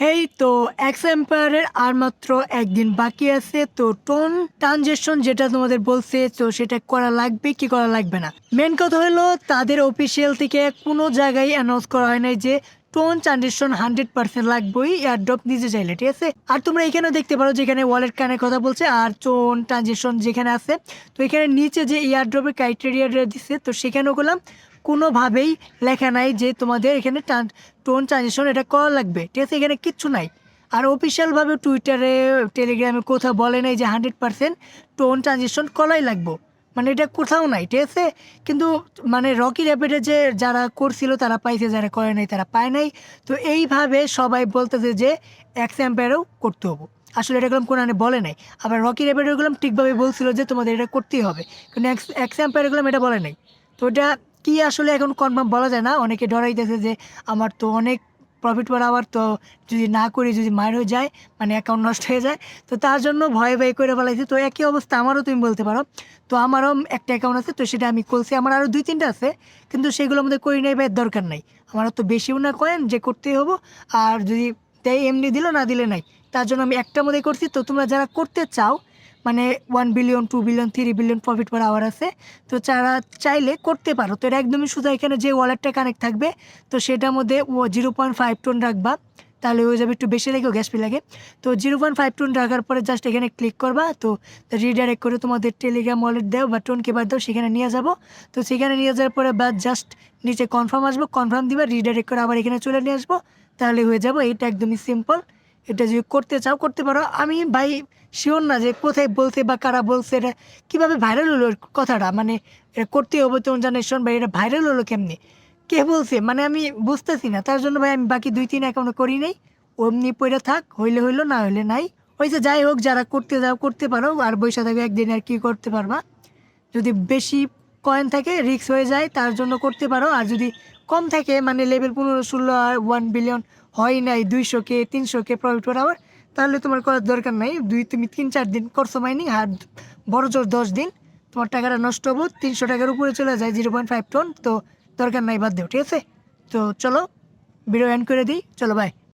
হেই তো এক্স এম্পায়ারের আর মাত্র একদিন বাকি আছে, তো টোন ট্রানজেকশন যেটা তোমাদের বলছে, তো সেটা করা লাগবে কি করা লাগবে না? মেন কথা হলো, তাদের অফিসিয়াল থেকে কোনো জায়গায় অ্যানাউন্স করা হয় নাই যে টোন ট্রানজেকশন হান্ড্রেড পার্সেন্ট লাগবেই? এয়ারড্রপ নিজে চাইলে, ঠিক আছে? আর তোমরা এখানেও দেখতে পারো যেখানে ওয়ালেট কানের কথা বলছে আর টোন ট্রানজেকশন যেখানে আছে। তো এখানে নিচে যে এয়ারড্রপের ক্রাইটেরিয়াটা দিচ্ছে তো সেখানেও গেলাম কোনোভাবেই লেখা নাই যে তোমাদের এখানে টোন ট্রানজেকশন এটা করা লাগবে, ঠিক আছে? এখানে কিচ্ছু নাই। আর অফিসিয়ালভাবে টুইটারে টেলিগ্রামে কোথাও বলে নাই যে হান্ড্রেড পার্সেন্ট টোন ট্রানজেকশন করাই লাগবো। মানে এটা কোথাও নাই, ঠিক আছে? কিন্তু মানে রকি র্যাপিডে যে যারা করছিল তারা পাইছে, যারা করে নাই, তারা পায় নাই। তো এইভাবে সবাই বলতেছে যে এক্স করতে হব। আসলে এটা কোনো কোরআনে বলে নাই। আবার রকি র্যাপিডের ঠিকভাবে বলছিল যে তোমাদের এটা করতেই হবে। কিন্তু এক্স অ্যাম্পায়ার এটা বলে নাই। তো এটা কি আসলে এখন কনফার্ম বলা যায় না? অনেকে ডরাইতেছে যে আমার তো অনেক প্রফিট পর আবার তো যদি না করি, যদি মার হয়ে যায় মানে অ্যাকাউন্ট নষ্ট হয়ে যায়, তো তার জন্য ভয়ে ভয়ে করে ফেলাইছি। তো একই অবস্থা আমারও তুমি বলতে পারো। তো আমারও একটা অ্যাকাউন্ট আছে, তো সেটা আমি করছি আমার আরও দুই তিনটা আছে, কিন্তু সেগুলো আমাদের করি নাই বা দরকার নাই। আমারও তো বেশিও না কয়েন, যে করতেই হব। আর যদি তাই এমনি দিল, না দিলে নাই। তার জন্য আমি একটা মধ্যে করছি। তো তোমরা যারা করতে চাও মানে one billion two billion three billion profit per hour আছে। তো যারা চাইলে করতে পারো। তো এটা একদমই শুধু এখানে যে ওয়ালেটটা কানেক্ট থাকবে, তো সেটার মধ্যে ও জিরো পয়েন্ট ফাইভ টোন রাখবা। তাহলে হয়ে যাবে একটু বেশি লেগেও গ্যাস পি লাগে। তো জিরো পয়েন্ট ফাইভ টোন রাখার পরে জাস্ট এখানে ক্লিক করবা। তো রিডাইরেক্ট করে তোমাদের টেলিগ্রাম ওয়ালেট দাও বা টোন কেবার দাও, সেখানে নিয়ে যাব। তো সেখানে নিয়ে যাওয়ার পরে বা জাস্ট নিচে কনফার্ম আসব। কনফার্ম দিবা রিডাইরেক্ট করে আবার এখানে চলে নিয়ে আসব। তাহলে হয়ে যাব। এটা একদমই সিম্পল এটা যদি করতে চাও, করতে পারো। আমি ভাই শিওর না যে কোথায় বলছে বা কারা বলছে, এটা কীভাবে ভাইরাল হলো কথাটা? মানে এটা করতে হবে তো জানেশন ভাই, এটা ভাইরাল হলো কেমনি? কে বলছে? মানে আমি বুঝতেছি না। তার জন্য ভাই আমি বাকি দুই, তিন অ্যাকাউন্ট করি নাই। অমনি পড়ে থাক, হইলে হইল, না হইলে নাই। ওই যে যাই হোক, যারা করতে যাও, করতে পারো। আর বৈশা থাকবে একদিন আর কি করতে পারবা। যদি বেশি কয়েন থাকে রিক্স হয়ে যায়, তার জন্য করতে পারো। আর যদি কম থাকে মানে লেভেল পনেরো, ষোলো আর ওয়ান বিলিয়ন হয় নাই দুইশোকে তিনশোকে প্রফিট পার আওয়ার তাহলে তোমার করার দরকার নাই। দুই, তুমি তিন, চার দিন করছ মাইনিং আর বড় জোর দশ দিন। তোমার টাকাটা নষ্ট হব, তিনশো টাকার উপরে চলে যায় জিরো পয়েন্ট ফাইভ টন তো দরকার নাই বাদ দেও, ঠিক আছে? তো চলো ভিডিও এন্ড করে দিই, চলো বাই